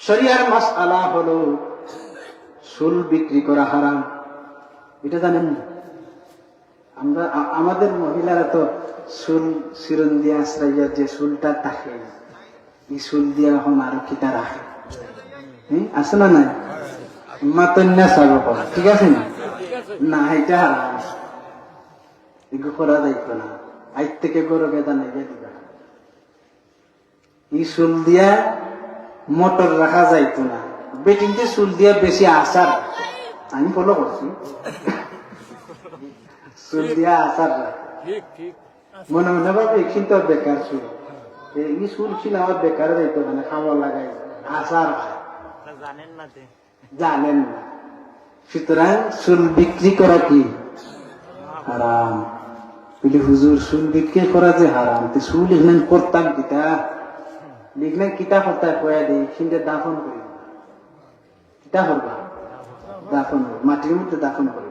শরিয়ার মাস আলা হলো সুল বিক্রি করা হারাম। এটা জানেন? না আমরা আমাদের মহিলারা তো সুল সিরন দিয়ে আশ্রয় যে সুলটা থাকে এই সুল দিয়ে এখন আরও কিতা রাখে। হ্যাঁ আছে না নাই? মাতন্যা চাব ঠিক আছে না? না, এটা হারাম। এগুলো করা যাইতো না। আজ থেকে গরু বেদা নাই দিবা এই সুল দিয়া মোটর রাখা যাইতো না। বেটিংতে সুল দিয়া বেশি আচার আমি ফলো করছি। সুল দিয়া আচার রাখে ঠিক ঠিক। মনে মনে ভাবে কিন্তু বেকার সুল এই সুল ছিল আমার বেকার যাইতো মানে খাবার লাগাই আচার জানেন না জানেন না। সুতরাং চুল বিক্রি করা কি? হারাম। হুজুর চুল বিক্রি করা যে হারাম তো চুল এখানে করতাম কিতা লিখলে কিতাব করতে পয়া দিই সিন্দে দাফন করি। কিতাব করবা? দাফন। মাটির মধ্যে দাফন করি।